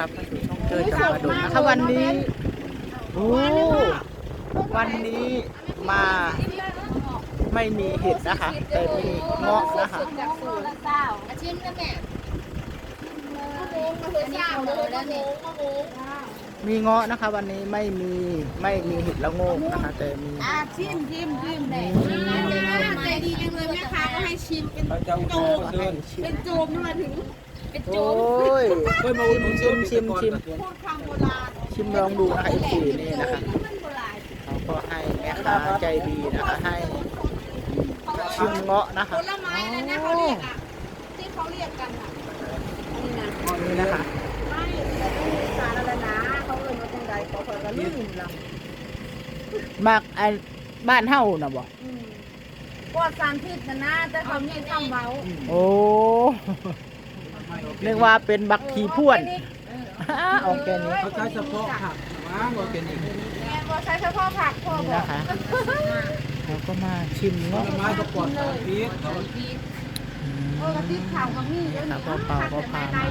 รับเข้าสู่ช่องเจอจังหวัดดงนะคะวันนี้โอ้วันนี้มาไม่มีเห็ดนะคะ แต่มีเงาะนะคะจากสูตรเศร้าอาชิมนะแม่อันนี้เอาเลยแล้วเนี่ยมีเงาะนะคะ วันนี้ไม่มีไม่มีเห็ดละโงกนะคะ แต่มีอาชิมชิมชิมเลยใจดีจังเลยแม่ค้าก็ให้ชิมเป็นพระเจ้าอุดมเดินเป็นโจมมาถึง เป็นโจโอ้มย เคยมาอุดหนุนชิมชิมชิม พูดคำโบราณชิมลองดูนะคะไอ้สีนี่นะคะ มันโบราณเขาก็ให้แม่ค้าใจดีนะคะให้ชิมเงาะนะคะผลไม้นะนะเขาเรียกอะที่เขาเรียกกันอะนี่นะนี่นะคะไม่แต่ต้องมีสารละนะเขาเอ่ยมาจังใดเขาคอยกันลืมละมากไอ้บ้านเฮานะบอกปอดสารพิษนะนะแต่เขามีคำเว้าโอ้ เรียกว่าเป็นบักทีพ่วนออกแกนี้เขาใช้เฉพาะผักว้างออร์แกนิกแม่บอกใช้เฉพาะผักพ่อนี่บอกนะคะเราก็มาชิมผเงาะลไม้ก็ปลอดสารพิษเขาอืมเออกระติบข่าวกับมีเดี๋ยวนี้ครับเปล่าๆก็พามา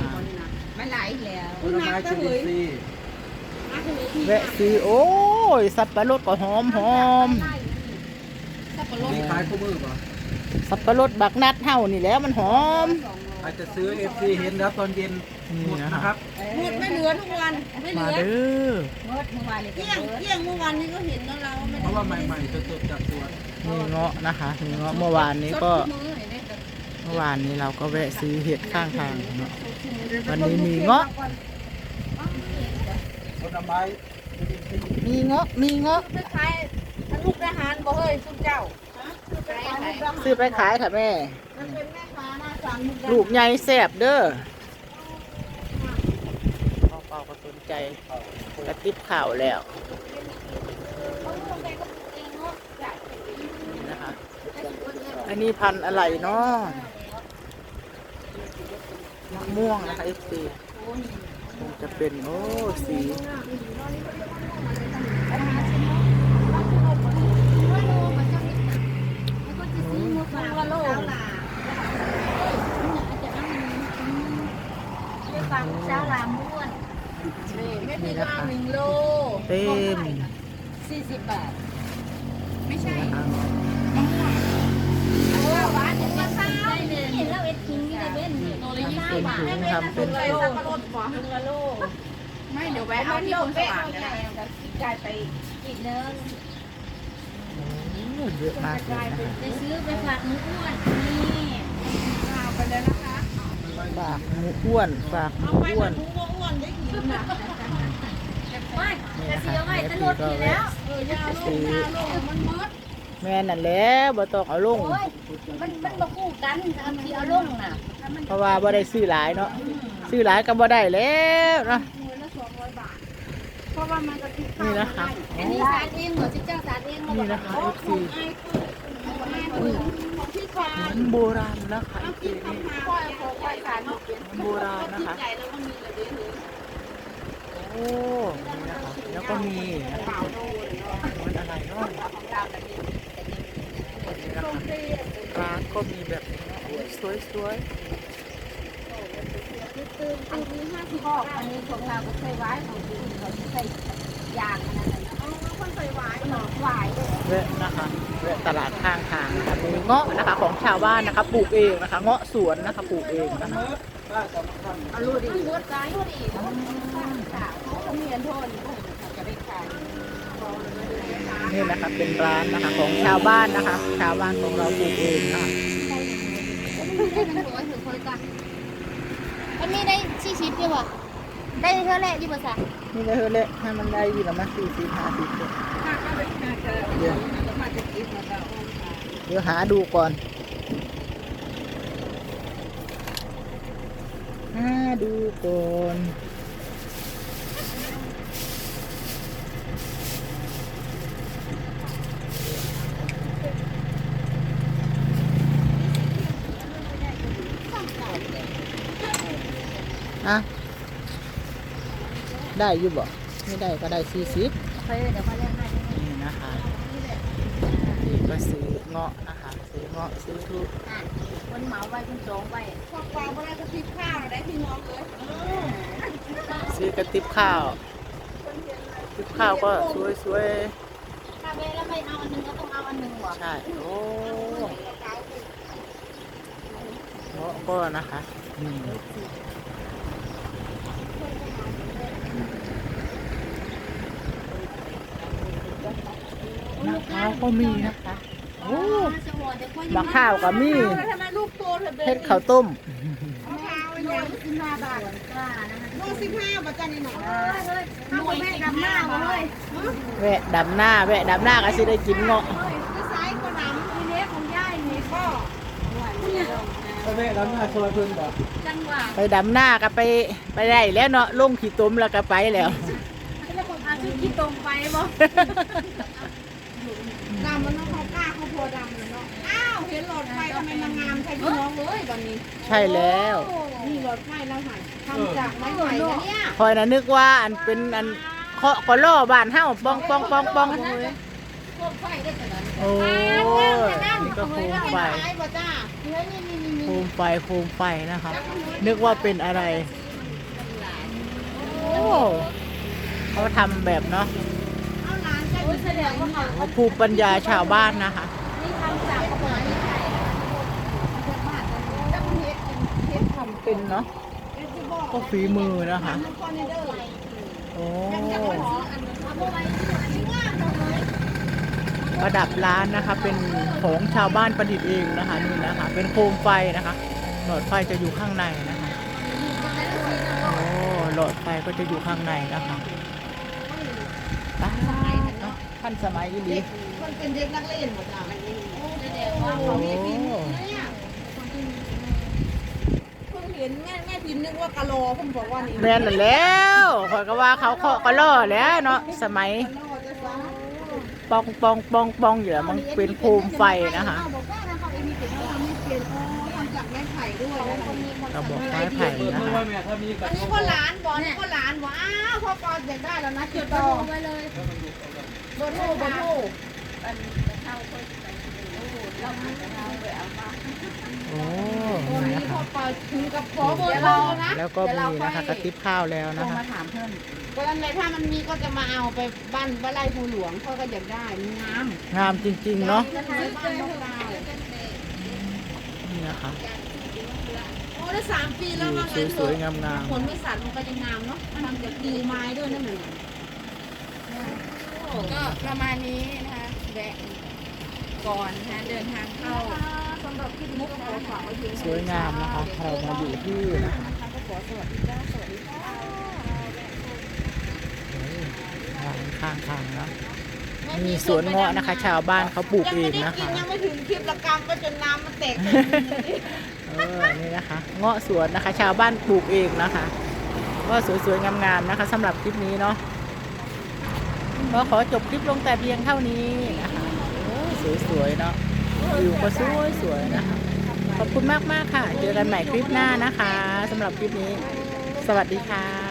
ไม่ไหลแล้วผลไม้ชนิดซีแวะซื้อโอ้ยสับปะรดก็หอมหอมมีขายคู่มือป่ะสับปะรดบักนัดเฮานี่แหล้วมันหอม อาจจะซื้อเอฟซีเห็นแล้วตอนเย็นหมดนะครับหมดไม่เหลือทุกวันไม่เหมาลือเด้อหมดเมื่อวานเลยเที่ยงเที่ยงเมื่อวานนี้ก็เห็นแล้วเราไม่เพราะว่าใหม่ๆสดๆจากสวนมีเงาะนะคะมีเงาะเมื่อวานนี้ก็เมื่อวานนี้เราก็แวะซื้อเห็ดข้างทางเนาะวันนี้มีเงาะผลไม้มีเงาะมีเงาะคล้ายๆลูกทหารบ่เฮ้ยสุดเจ้า ซื้อไปขายค่ะแม่ มันเป็นแม่ค้า หลูกใหญ่แซ่บเด้อพ่อเปาก็สนใจกระติบข่าวแล้วนะคะ อันนี้พันอะไรเนาะมะม่วงนะคะเอฟซีคงจะเป็น โอ้ สี ตัวโลจะฟังเจ้าลามม้วน ไม่มีลาหนึ่งโลเต็มสี่สิบบาท ไม่ใช่นะคะเอาหวานอย่างนี้ข้าวเห็นแล้วเอ็ดทิ้งนี่เป็นโลละยี่สิบบาทเป็นถุงทำเป็นใส่สับปะรดกว่าหนึ่งละโลไม่เดี๋ยวแวะเอาที่คนสว่างก็ได้จ่ายไปอีกเนึงโอ้เยอะมากเลยนะคะจะซื้อไปฝากหมูอ้วนนี่เอาไปเลยนะคะฝากหมูอ้วนฝากหมูอ้วนหมู อ้วนได้กินนะไม่นี่จะนะเสีคะยไว้แม่จะพีลดก็ทีแวะแล้วเออจะเอาลงนะลงมันมดแม่นั่นแหล้วบ่ต้องเอาลง โอ้ยมันมันมาคู่กันเอาที่เอาลงน่ะเพราะว่าบ่ได้ซื้อหลายเนาะซื้อหลายก็บ่ได้แล้วเนาะมือละสองร้อยบาทเพราะว่ามันจะติดนี่นะคะอันนี้สารเองเหรอจิ๊กจ้าสารเองนี่นะคะ FC ของพี่ควานโบราณนะคะอีกทีนี่ควายของควายสารโบราณนะคะใหญ่แล้วก็มีระเบียง โอ้นี่นะคะแล้ว ก็มีนะคะมันอะไรเนาะนี่นะคะร้านก็มีแบบนี้เนาะโอ้ยสวยตื่นตื่นมีห้าสิบข้ออันนี้ของเราก็ใส่ไว้ของที่เขาใส่ยางอันนั้นอ๋อคนใส่ไว้หนอหวายเลยๆแวะนะคะแวะตลาดข้างทางนะคะมีเงาะนะคะของชาวบ้านนะคะปลูกเองนะคะเงาะสวนนะคะปลูกเองนะคะป้าสำคัญเอาลูกดีลูกซ้ายลูกดีสาวเขามีอันโทษจะไปขาย นี่นะคะเป็นร้านนะคะของชาวบ้านนะคะ ชาวบ้านของเราปลูกเองนะคะมันมีได้ชี้ชิปอยู่ป่ะได้เท่าไหร่อยู่ป่ะจ๊ะนี่เลยเละให้มันได้อยู่ละมาสี่สิบห้าสิบเดี๋ยวเดี๋ยวหาดูก่อนหาดูก่อน อะได้อยู่บ่ไม่ได้ก็ได้สี่สิบเฮ้ยเดี๋ยวเขาเรียกให้นี่นะคะนี่ก็ซื้อเงาะนะคะ ซื้อเงาะซื้อทุกคนเหมาไว้คุณสองไว้พวกปลาเวลาจะพิดข้าวได้พี่น้องเลยซื้อกระติบข้าวติบข้าวก็สวยสวยถ้าเวแล้วไม่เอาอันหนึงก็ต้องเอาอันหนึงหรอๆใช่ โอ้เงาะก็นะคะอืม มะพร้าวก็มีนะคะโอ้มะข้าวก็มีทำไมลูกโตเธอเบเฮ็ดข้าวต้มมะพร้าวอย่างสิบห้าบาทกล้านะคะโลสิบห้าบาทจันนี่หน่อยเออเฮ้ยเอาแม่ดำหน้ามาเลยแวะดำหน้าแวะดำหน้าก็สิได้กินเงาะจะซ้ายก็ดำทีเล็กของย่ายนี่ก็ก็แม่ร้านหน้าซอยเพิ่นบอกจังหวะไปดำหน้าก็ไปไปได้แล้วเนาะลงขี้ต้มแล้วก็ไปแล้วแล้วผมอาชุดที่ตรงไปบ่ดำ มันต้องเขากล้าเขาโพดำเลยเนาะ อ้าวเห็นหลอดไฟทำไมมันงามใช่พี่น้องเลยตอนนี้ ใช่แล้วนี่หลอดไฟแล้วค่ะทำจากไม้ไผ่นะเนี่ยคอยน่ะนึกว่าอันเป็นอันเคาะกอล่อบ้านเฮาปองปองปองปองพวกไฟได้แต่ละโอ้ยนี่ก็โคมไฟไม้บ่จ้าเฮ้ยนี่นี่นี่โคมไฟโคมไฟนะคะนึกว่าเป็นอะไร โอ้เขาทำแบบเนาะ เอาหลานใช่โอ้ยแสดงว่าเขาเขาภูมิปัญญาชาวบ้านนะคะนี่ทำจากกระบอกไม้ไผ่แล้วมันเฮ็ดเฮ็ดทำเป็นเนาะเฮ็ดที่บอกก็ฝีมือนะคะมันคอนเดอร์โอ้เอาพวกไม้ที่ว่าหมดเลยประดับร้านนะคะ เป็นของชาวบ้านประดิษฐ์เองนะคะนี่นะคะ เป็นโคมไฟนะคะ หลอดไฟจะอยู่ข้างในนะคะโอ้หลอดไฟก็จะอยู่ข้างในนะคะอ่าเนาะ ท่านสมัยอีหลีมันเป็นเด็กนักเล่นบ่จ้าแสดงว่าโอ้เนี่ยเพิ่งเห็นแม่แม่พิมพ์นึกว่ากะโลเพิ่นบอกว่านี่แม่นนั่นแล้วคอยก็ว่าเขาเคาะก็ล่อแล้วเนาะสมัยกะโลจะซ้ปองปองปองปองอยู่แล้วมันเป็นโคมไฟนะคะบอกว่านะเขาเอ็มีเป็นเขาทำไม่เป็นอ๋อทำจากไม้ไผ่ด้วยนะเราบอกไม้ไผ่เพิ่นนะรู้คะว่าแม่ถ้ามีกัอับนนี้ก็หลานบอกนี่ก็หลานบอกอ้าวพ่อปอนอยากได้แล้วนะติดต่อไว้เลย เบอร์โทรเบอร์โทรโอ้ตอนนี่นี้นะพ่อคะปอนถึงกับขอเบอร์โทรนะแล้วก็มีนะคะกระติบข้าวแล้วนะคะ มาถามเพิ่มก็นั่นเลยถ้ามันมีก็จะมาเอาไปบ้านบ้านไร่ภูหลวงพ่อก็อยากได้มันงามงามจริงๆเนาะจะทายบ้านนกดาวนี่นะคะโอ้ได้สามปีแล้วว่าสงั้นเถวยอะๆงามผลไม่สั่นมันก็จะงามเนาะทำจากดีไม้ด้วยนั่นแหละ ก็ประมาณนี้นะคะแวะก่อนนะเดินทางเข้าสำหรับคลิปนี้ก็ขอฝากไว้เพียงๆสวยงามนะคะเรามาอยู่ที่นะคะก็ขอสวัสดีจ้าสวัสดีค่ะโอ้ยร้านข้างทางเนาะมีสวนเงาะนะคะ ชาวบ้านเขาปลูกยังเอไม่งได้นะกินคะยังไม่ถึงคลิปละกรรมก็จนน้ำมันแตกเออนี่นะคะ เงาะสวนนะคะ ชาวบ้านปลูกเองนะคะ ก็สวยๆงามๆนะคะสำหรับคลิปนี้เนาะ ก็ขอจบคลิปลงแต่เพียงเท่านี้นะคะสวยๆเนาะวิวก็สวยๆนะคะ ขอบคุณมากๆค่ะ เจอกันใหม่คลิปหน้านะคะสำหรับคลิปนี้ สวัสดีค่ะ